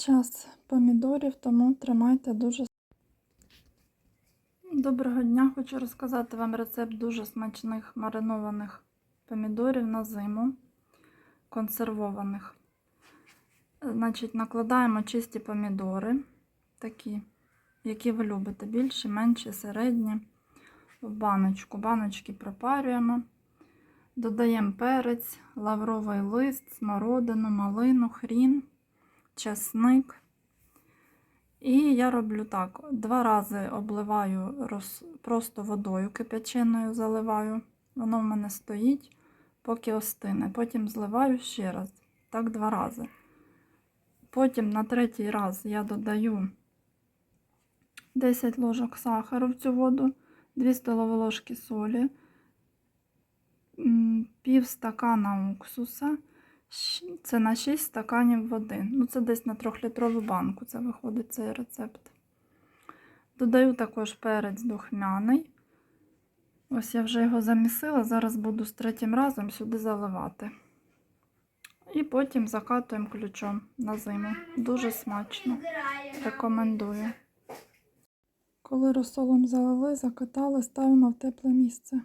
час помідорів, тому тримайте дуже. Доброго дня! Хочу розказати вам рецепт дуже смачних маринованих помідорів на зиму, консервованих. Значить, накладаємо чисті помідори, такі, які ви любите, більші, менші, середні, в баночку. Баночки пропарюємо. Додаємо перець, лавровий лист, смородину, малину, хрін, часник. І я роблю так: два рази обливаю роз... просто водою кип'яченою заливаю. Воно в мене стоїть, поки остине. Потім зливаю ще раз. Так, два рази. Потім на третій раз я додаю 10 ложок сахару в цю воду, 2 столові ложки солі, пів стакана уксуса. Це на 6 стаканів води. Ну, це десь на 3-літрову банку це виходить цей рецепт. Додаю також перець духмяний. Ось я вже його замісила. Зараз буду з третім разом сюди заливати. І потім закатуємо ключом на зиму. Дуже смачно. Рекомендую. Коли розсолом залили, закатали, ставимо в тепле місце.